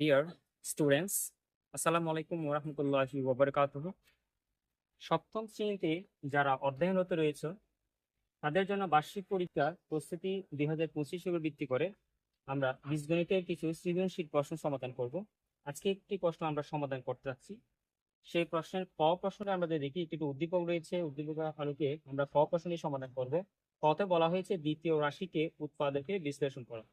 Dear students আসসালামু আলাইকুম ওরহামতুল্লাহি ওবরকাতুহ সপ্তম শ্রেণীতে যারা অধ্যয়নরত রয়েছে, তাদের জন্য বার্ষিক পরীক্ষার প্রস্তুতি দুই হাজার পঁচিশ ভিত্তি করে আমরা বীজগণিতের কিছু সৃজনশীল প্রশ্ন সমাধান করব। আজকে একটি প্রশ্ন আমরা সমাধান করতে যাচ্ছি। সেই প্রশ্নের ক প্রশ্নটা আমরা যদি দেখি, একটি উদ্দীপক রয়েছে উদ্দীপকের আলোকে আমরা ক প্রশ্নটি সমাধান করব। কতে বলা হয়েছে দ্বিতীয় রাশিকে উৎপাদকে বিশ্লেষণ করা।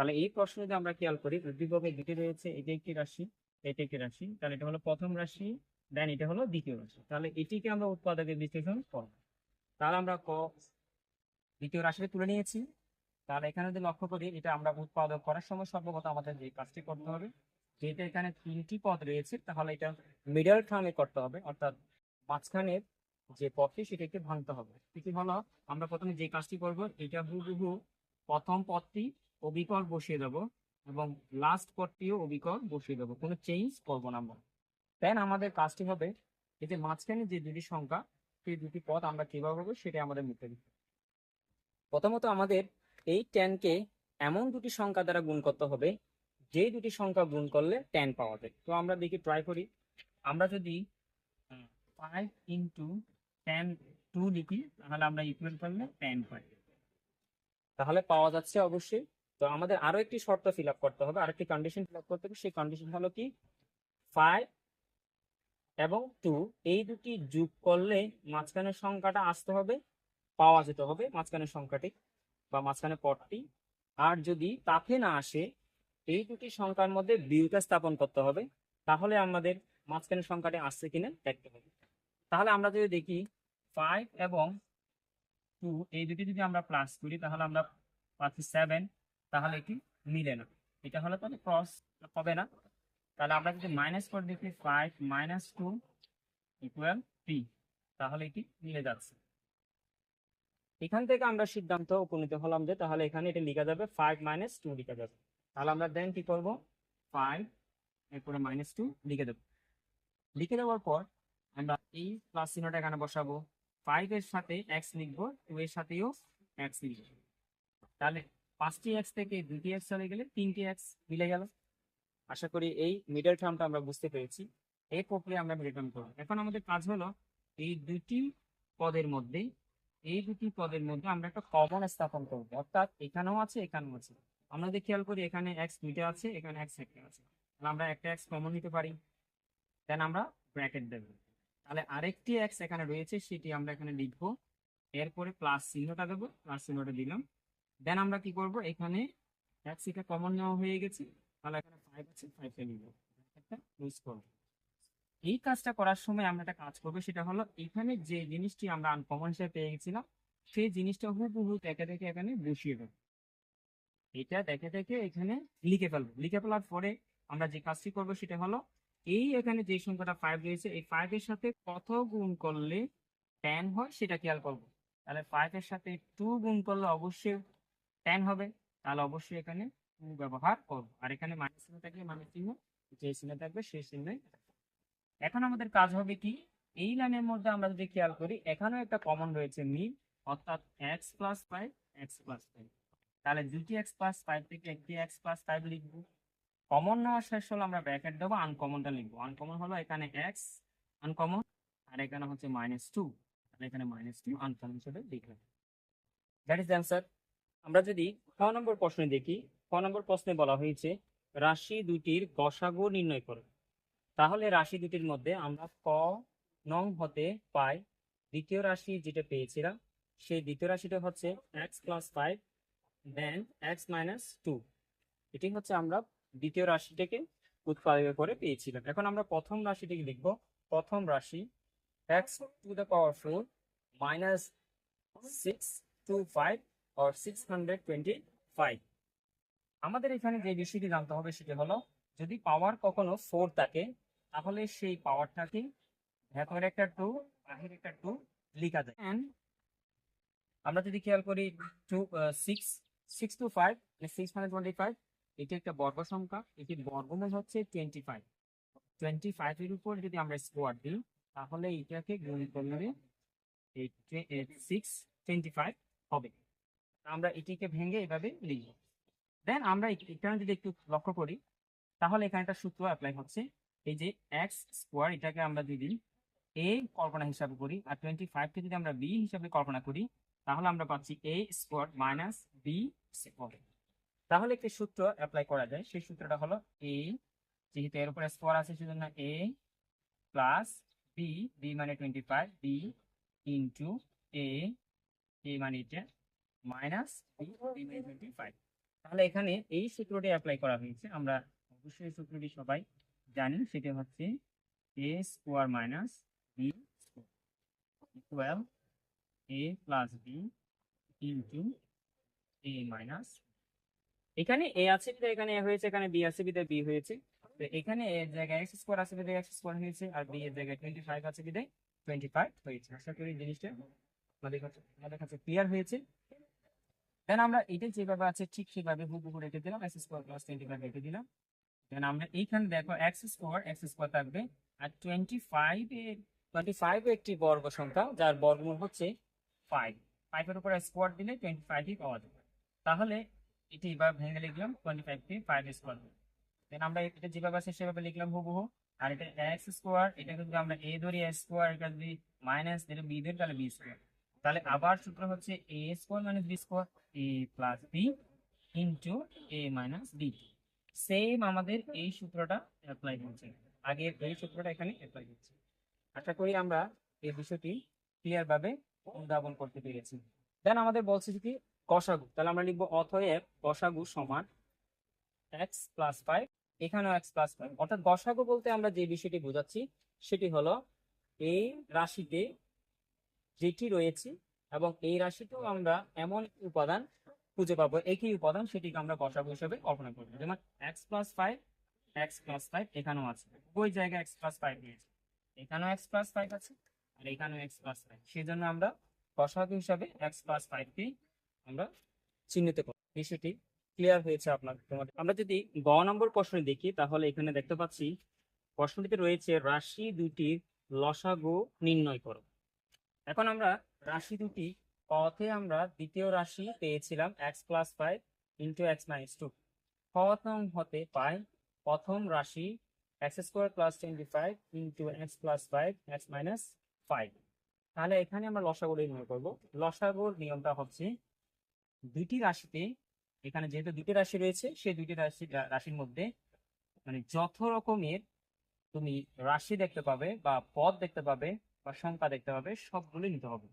তাহলে এই প্রশ্ন যদি আমরা খেয়াল করি উদ্দীপকে দুটি রয়েছে, এটি একটি রাশি, এটি একটি রাশি। তাহলে এটা হলো প্রথম রাশি দেন এটা হলো দ্বিতীয় রাশি। তাহলে এটিকে আমরা উৎপাদকে বিশ্লেষণ করব। তাহলে আমরা ক, দ্বিতীয় রাশিকে তুলে নিয়েছি। তাহলে এখানে যদি লক্ষ্য করি, এটা আমরা উৎপাদক করার সময় সর্বপ্রথম আমাদের যে কাজটি করতে হবে, যেহেতু এখানে তিনটি পদ রয়েছে, তাহলে এটা মিডল টার্মে করতে হবে, অর্থাৎ মাঝখানের যে পদটি, সেটাকে ভাঙতে হবে। সেটি হলো আমরা প্রথমে যে কাজটি করব, এটা হুবহু প্রথম পদটি অবিকল বসিয়ে দেব এবং লাস্ট পদটিও অবিকল বসিয়ে দেবো। কোনো চেঞ্জ করব না আমরা। দেন আমাদের কাজটি হবে এতে মাঝখানে যে দুটি সংখ্যা, সেই দুটি পদ আমরা কীভাবে করব সেটা আমাদের মুখে দিতে প্রথমত আমাদের এই টেনকে এমন দুটি সংখ্যা দ্বারা গুণ করতে হবে, যে দুটি সংখ্যা গুণ করলে টেন পাওয়া যায়। তো আমরা দেখি ট্রাই করি। আমরা যদি ফাইভ ইন্টু টেন টু লিখি, তাহলে আমরা ইকুয়াল করলে টেন পাই। তাহলে পাওয়া যাচ্ছে অবশ্যই তো আমাদের আরও একটি শর্ত ফিল আপ করতে হবে, আরেকটি কন্ডিশন ফিল আপ করতে হবে, সেই কন্ডিশন হলো কি? ফাইভ এবং টু এই দুটি যোগ করলে মাঝখানের সংখ্যাটা আসতে হবে, পাওয়া যেতে হবে মাঝখানের সংখ্যাটি বা মাঝখানে পদটি। আর যদি তাতে না আসে, এই দুটি সংখ্যার মধ্যে বিয়োগটা স্থাপন করতে হবে, তাহলে আমাদের মাঝখানের সংখ্যাটি আসছে কিনা দেখতে হবে। তাহলে আমরা যদি দেখি ফাইভ এবং টু এই দুটি যদি আমরা প্লাস করি, তাহলে আমরা পাচ্ছি সেভেন তাহলে এটি মিলে না। এটা হলে তো ক্রস হবে না। তাহলে আমরা যদি মাইনাস করে দেখি five minus two equal three তাহলে এটি মিলে যাচ্ছে। এখান থেকে আমরা সিদ্ধান্ত উপনীত হলাম যে তাহলে এখানে এটা লেখা যাবে ফাইভ মাইনাস টু লিখা যাবে। তাহলে আমরা দেন কি করব? ফাইভ এরপরে মাইনাস টু লিখে দেবো। লিখে দেওয়ার পর আমরা এই প্লাস চিহ্নটা এখানে বসাবো। ফাইভ এর সাথে এক্স লিখব টু এর সাথেও এক্স লিখব। তাহলে পাঁচটি এক্স থেকে দুটি এক্স চলে গেলে তিনটি এক্স মিলে গেল। আশা করি এই মিডল টার্মটা আমরা বুঝতে পেরেছি। এই প্রক্রিয়া আমরা মিডল টার্ম করব। এখন আমাদের কাজ হলো এই দুটি পদের মধ্যে, এই দুটি পদের মধ্যে আমরা একটা কমন স্থাপন করব। অর্থাৎ এখানেও আছে এখানেও আছে। আমরা যদি খেয়াল করি, এখানে এক্স দুইটা আছে, এখানে এক্স একটা আছে। তাহলে আমরা একটা এক্স কমন নিতে পারি। দেন আমরা ব্র্যাকেট দেব। তাহলে আরেকটি এক্স এখানে রয়েছে, সেটি আমরা এখানে লিখব। এরপরে প্লাস চিহ্নটা দেবো প্লাস চিহ্নটা দিলাম। দেন আমরা কি করব? এখানে এটা কমন নেওয়া হয়ে গেছে। তাহলে এখানে ফাইভ আছে ফাইভটা নিব। একটা ইউজ করব। এই কাজটা করার সময় আমরা একটা কাজ করব, সেটা হলো এখানে যে জিনিসটি আমরা আনকমন হিসেবে পেয়ে গেছিলাম, সেই জিনিসটা হুবহু দেখে দেখে এখানে বসিয়ে দেবো। এটা দেখে দেখে এখানে লিখে ফেলব। লিখে ফেলার পরে আমরা যে কাজটি করব, সেটা হলো এই এখানে যে সংখ্যাটা ফাইভ রয়েছে, এই ফাইভ এর সাথে কত গুণ করলে টেন হয়, সেটা খেয়াল করব। তাহলে ফাইভ এর সাথে টু গুণ করলে অবশ্যই টেন হবে, তাহলে অবশ্যই এখানে ব্যবহার করব। আর এখানে মাইনাস চিহ্ন থাকলে মাইনাস চিহ্ন। যে চিহ্ন থাকবে সেই চিহ্নই এখন আমাদের কাজ হবে কি? এই লাইনের মধ্যে আমরা যদি খেয়াল করি, এখানেও একটা কমন রয়েছে মিল অর্থাৎ x plus five x plus five তাহলে দুটি এক্স প্লাস ফাইভ থেকে একটি এক্স প্লাস ফাইভ লিখব। কমন নেওয়া শেষ হলো আমরা ব্র্যাকেট দেবো আনকমনটা লিখব। আনকমন হলো এখানে এক্স আনকমন আর এখানে হচ্ছে মাইনাস টু তাহলে এখানে মাইনাস টু আনকমন হিসেবে লিখলাম। দ্যাট ইজ অ্যান্সার আমরা যদি ক নম্বর প্রশ্নে দেখি ক নম্বর প্রশ্নে বলা হয়েছে, রাশি দুটির গসাগু নির্ণয় করো। তাহলে রাশি দুটির মধ্যে আমরা ক নং হতে পাই, দ্বিতীয় রাশি যেটা পেয়েছিলাম, সেই দ্বিতীয় রাশিটা হচ্ছে x plus five then x minus two এটি হচ্ছে আমরা দ্বিতীয় রাশিটাকে উৎপাদন করে পেয়েছিলাম। এখন আমরা প্রথম রাশিটিকে লিখব প্রথম রাশি x to the power four minus six two five or six hundred twenty five আমাদের এখানে যে বিষয়টি জানতে হবে সেটি হলো, যদি পাওয়ার কখনো ফোর থাকে, তাহলে সেই পাওয়ারটাকে ভেতরে একটা টু বাহিরে একটা টু লেখা যায়। And আমরা যদি খেয়াল করি two six six two five six hundred twenty five এটি একটা বর্গ সংখ্যা, এটির বর্গমূল হচ্ছে টোয়েন্টি ফাইভ টোয়েন্টি ফাইভের উপর যদি আমরা স্কোয়ার দিই, তাহলে এটাকে গুণ করলে সিক্স টোয়েন্টি ফাইভ হবে। আমরা এটিকে ভেঙে এভাবে লিখব। দেন আমরা এখানে যদি একটু লক্ষ্য করি, তাহলে এখানে একটা সূত্র অ্যাপ্লাই হচ্ছে। এই যে এক্স স্কোয়ার এটাকে আমরা যদি এ কল্পনা হিসাবে করি আর টোয়েন্টি ফাইভকে যদি আমরা বি হিসাবে কল্পনা করি, তাহলে আমরা পাচ্ছি A square minus B square তাহলে একটি সূত্র অ্যাপ্লাই করা যায়। সেই সূত্রটা হলো এ যেহেতু এর উপরে স্কোয়ার আছে, সেজন্য এ প্লাস বি বি মানে twenty five B into A A মানে এটা মাইনাস তাহলে এখানে এই সূত্রটি অ্যাপ্লাই করা হয়েছে। আমরা অবশ্যই সূত্রটি সবাই জানি, সেটা হচ্ছে A square minus B equal A plus B into A minus এখানে এ আছে বিধায় এখানে এ হয়েছে, এখানে বি আছে বিধায় বি হয়েছে। এখানে এর জায়গায় এক্স স্কোয়ার আছে বিধায় এক্স স্কোয়ার হয়েছে, আর বি এর জায়গায় টোয়েন্টি ফাইভ আছে বিধায় টোয়েন্টি ফাইভ হয়েছে। আশা করি জিনিসটা আমাদের কাছে আমাদের কাছে ক্লিয়ার হয়েছে। দেন আমরা এটা যেভাবে আছে, ঠিক সেভাবে হুবহু রেখে দিলাম x square plus twenty five রেখে দিলাম। দেন আমরা এইখানে দেখো এক্স স্কোয়ার এক্স স্কোয়ার থাকবে, আর টোয়েন্টি ফাইভ টোয়েন্টি ফাইভ একটি বর্গ সংখ্যা, যার বর্গমূল হচ্ছে ফাইভ ফাইভের স্কোয়ার দিলে টোয়েন্টি ফাইভই পাওয়া যাবে। তাহলে এটি এবার ভেঙে লিখলাম টোয়েন্টি ফাইভ কে ফাইভ স্কোয়ার দেন আমরা এটা যেভাবে আছে, সেভাবে লিখলাম হুবহু। আর এটা এক্স স্কোয়ার এটা যদি আমরা এ ধরি এ স্কোয়ার এটা যদি মাইনাস দিলে বি ধরি, তাহলে বি স্কোয়ার তাহলে আবার সূত্র হচ্ছে A square minus B square A plus B into A minus B same আমাদের এই সূত্রটা অ্যাপ্লাই হচ্ছে। আগের এই সূত্রটা এখানে অ্যাপ্লাই হচ্ছে। আশা করি আমরা এই বিষয়টি ক্লিয়ার ভাবে উদ্ভাবন করতে পেরেছি। দেন আমাদের বলছে কি গসাগু তাহলে আমরা লিখব অতএব গসাগু সমান এক্স প্লাস ফাইভ এখানেও এক্স প্লাস ফাইভ অর্থাৎ গসাগু বলতে আমরা যে বিষয়টি বোঝাচ্ছি, সেটি হলো এই রাশিতে যেটি রয়েছে এবং এই রাশিতেও আমরা এমন উপাদান খুঁজে পাবো, একই উপাদান সেটিকে আমরা গসাগু হিসেবে কল্পনা করব। যেমন x plus five x plus five এখানেও আছে। ওই জায়গায় এক্স প্লাস ফাইভ রয়েছে। এখানেও এক্স প্লাস ফাইভ আছে আর এখানেও এক্স প্লাস ফাইভ সেই জন্য আমরা গসাগু হিসাবে এক্স প্লাস ফাইভকে আমরা চিহ্নিত করি বিষয়টি ক্লিয়ার হয়েছে আপনার তোমাদের। আমরা যদি গ নম্বর প্রশ্নে দেখি, তাহলে এখানে দেখতে পাচ্ছি, প্রশ্নটিতে রয়েছে রাশি দুটির লসাগু নির্ণয় করো। এখন আমরা রাশি দুটি কতে আমরা দ্বিতীয় রাশি পেয়েছিলাম x plus five into x minus two প্রথম হতে পাই প্রথম রাশি x square plus twenty five into x plus five x minus five তাহলে এখানে আমরা লসাগু নির্ণয় করব। লসাগুর নিয়মটা হচ্ছে দুইটি রাশিতে এখানে যেহেতু দুটি রাশি রয়েছে, সেই দুইটি রাশি, রাশির মধ্যে মানে যত রকমের তুমি রাশি দেখতে পাবে বা পদ দেখতে পাবে বা সংখ্যা দেখতে পাবে সবগুলো নিতে হবে।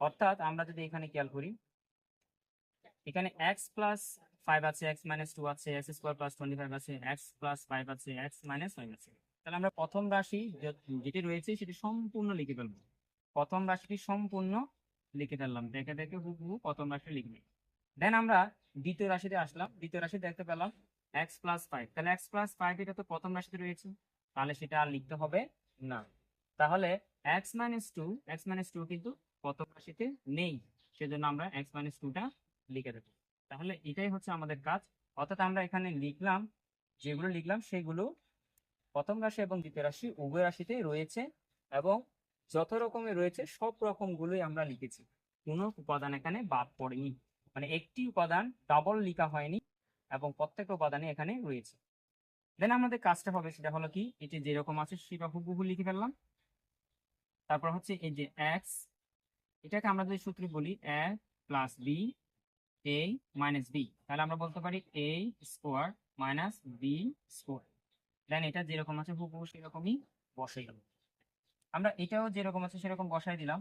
অর্থাৎ আমরা যদি এখানে খেয়াল করি, এখানে এক্স প্লাস ফাইভ আছে এক্স মাইনাস টু আছে x square plus twenty five আছে এক্স প্লাস ফাইভ আছে এক্স মাইনাস ফাইভ আছে। তাহলে আমরা প্রথম রাশি যেটি রয়েছে সেটি সম্পূর্ণ লিখে ফেলব। প্রথম রাশিটি সম্পূর্ণ লিখে ফেললাম। দেখে দেখে হুবহু প্রথম রাশি লিখবে। দেন আমরা দ্বিতীয় রাশিতে আসলাম। দ্বিতীয় রাশি দেখতে পেলাম এক্স প্লাস ফাইভ তাহলে এক্স প্লাস ফাইভ এটা তো প্রথম রাশিতে রয়েছে। তাহলে সেটা আর লিখতে হবে না। তাহলে x minus two x minus two কিন্তু প্রথম রাশিতে নেই? সেজন্য আমরা এক্স মাইনাস টুটা লিখে দেবো। তাহলে এটাই হচ্ছে আমাদের কাজ। অর্থাৎ আমরা এখানে লিখলাম, যেগুলো লিখলাম সেগুলো প্রথম রাশি এবং দ্বিতীয় রাশি উভয় রাশিতেই রয়েছে এবং যত রকমের রয়েছে সব রকমগুলোই আমরা লিখেছি। কোনো উপাদান এখানে বাদ পড়েনি। মানে একটি উপাদান ডাবল লিখা হয়নি এবং প্রত্যেকটা উপাদানে এখানে রয়েছে। দেন আমাদের কাজটা হবে সেটা হলো কি? এটি যেরকম আছে সেটা হুবহু লিখে ফেললাম। তারপর হচ্ছে এই যে এক্স এটাকে আমরা যদি সূত্রে বলি A plus B A minus B তাহলে আমরা বলতে পারি A square minus B square then এটা যেরকম আছে হুবহু সেরকমই বসাই গেল আমরা এটাও যেরকম আছে সেরকম বসাই দিলাম।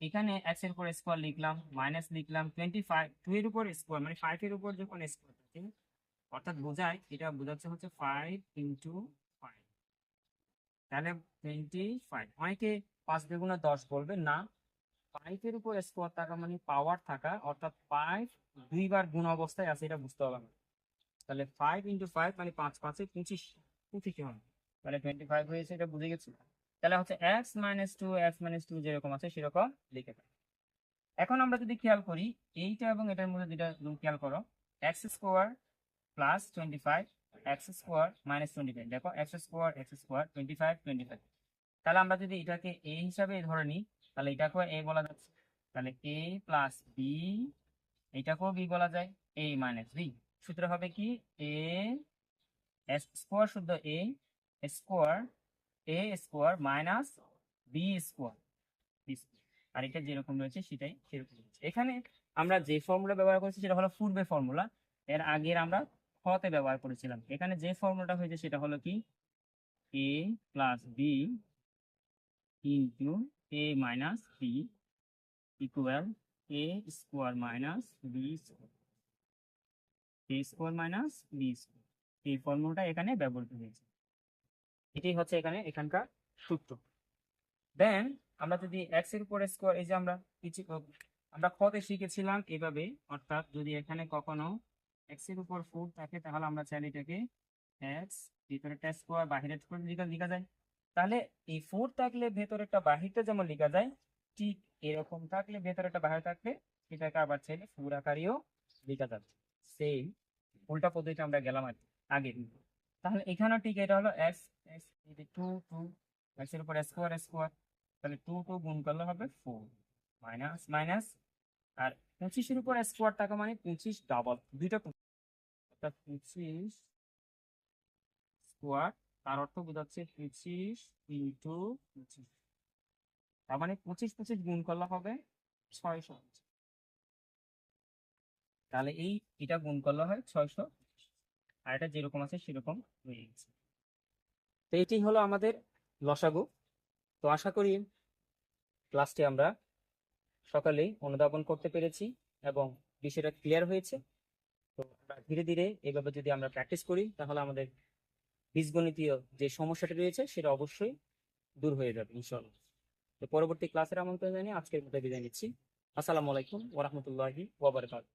এখানে এক্সের উপর স্কোয়ার লিখলাম মাইনাস লিখলাম টোয়েন্টি ফাইভ টু এর উপর স্কোয়ার মানে ফাইভ এর উপর যখন স্কোয়ার থাকে, অর্থাৎ বোঝায়, এটা বোঝাচ্ছে হচ্ছে ফাইভ ইন্টু ফাইভ তাহলে টোয়েন্টি ফাইভ অনেকে পাঁচ বেগুনা দশ বলবে, না। এর উপর স্কোয়ার থাকা মানে পাওয়ার থাকা, অর্থাৎ ফাইভ দুইবার গুণ অবস্থায় আছে, এটা বুঝতে হবে তাহলে ফাইভ ইন্টু ফাইভ মানে পাঁচ, পাঁচে পঁচিশ পঁচিশ হবে। তাহলে টোয়েন্টি ফাইভ হয়েছে, এটা বুঝে গেছি। তাহলে হচ্ছে x minus two x minus two যেরকম আছে, সেরকম লিখে ফেল। এখন আমরা যদি খেয়াল করি, এইটা এবং এটার মধ্যে তুমি খেয়াল করো। X square plus twenty five x square minus twenty five দেখো x square x square twenty five twenty five তাহলে আমরা যদি এটাকে এ হিসাবে ধরে নিই, তাহলে এটাকেও এ বলা যাচ্ছে। তাহলে এ প্লাস বি এটাকেও বি বলা যায় এ মাইনাস বি সূত্র হবে কি? এ স্কোয়ার শুদ্ধ A square A square minus B square আর এটা যেরকম রয়েছে, সেটাই সেরকম রয়েছে। এখানে আমরা যে ফর্মুলা ব্যবহার করেছি, সেটা হলো পূর্বে ফর্মুলা এর আগের আমরা খতে ব্যবহার করেছিলাম। এখানে যে ফর্মুলাটা হয়েছে, সেটা হলো কি? A plus B into A minus B equal A square minus B square A square minus B square এই ফর্মুলাটা এখানে ব্যবহৃত হয়েছে। এটাই হচ্ছে এখানে এখানকার সূত্র। দেন আমরা যদি এক্সের উপর স্কোয়ার এই যে আমরা কিছু, আমরা কতে শিখেছিলাম এভাবে, অর্থাৎ যদি এখানে কখনো এক্সের উপর ফোর থাকে, তাহলে আমরা চাইলে এটাকে এক্স ভিতরে স্কোয়ার বাহিরে লিখা যায়। তাহলে এই ফোর থাকলে ভেতরে একটা বাহিরটা যেমন লেখা যায়, ঠিক এরকম থাকলে ভেতরে একটা বাহির থাকলে এটাকে আবার চাইলে ফুর আকারেও লেখা যাবে। সেই উল্টা পদ্ধতিতে আমরা গেলাম আর আগে তাহলে এখানেও ঠিক এটা হলো এক্স এক্স টু টু এক্সের উপর স্কোয়ার স্কোয়ার তাহলে টু টু গুণ করলে হবে ফোর মাইনাস মাইনাস আর পঁচিশের উপর স্কোয়ার টাকা মানে পঁচিশ ডাবল দুইটা পঁচিশ স্কোয়ার তার অর্থ বোঝাচ্ছে পঁচিশ ইন্টু পঁচিশ। তার মানে পঁচিশ পঁচিশ গুণ করলে হবে ছয়শো। তাহলে এই এটা গুণ করলে হয় ছয়শো। আর এটা যেরকম আছে সেরকম হয়ে গেছে। তো এটি হলো আমাদের লসাগু। তো আশা করি ক্লাসটি আমরা সকালে অনুধাবন করতে পেরেছি এবং বিষয়টা ক্লিয়ার হয়েছে। তো ধীরে ধীরে এভাবে যদি আমরা প্র্যাকটিস করি, তাহলে আমাদের বীজগণিতীয় যে সমস্যাটি রয়েছে সেটা অবশ্যই দূর হয়ে যাবে ইনশাল্লাহ তো পরবর্তী ক্লাসের আমন্ত্রণ জানিয়ে আজকের মতো বিদায় নিচ্ছি। আসসালামু আলাইকুম ওরহমতুল্লাহি ওবরাকাতুহু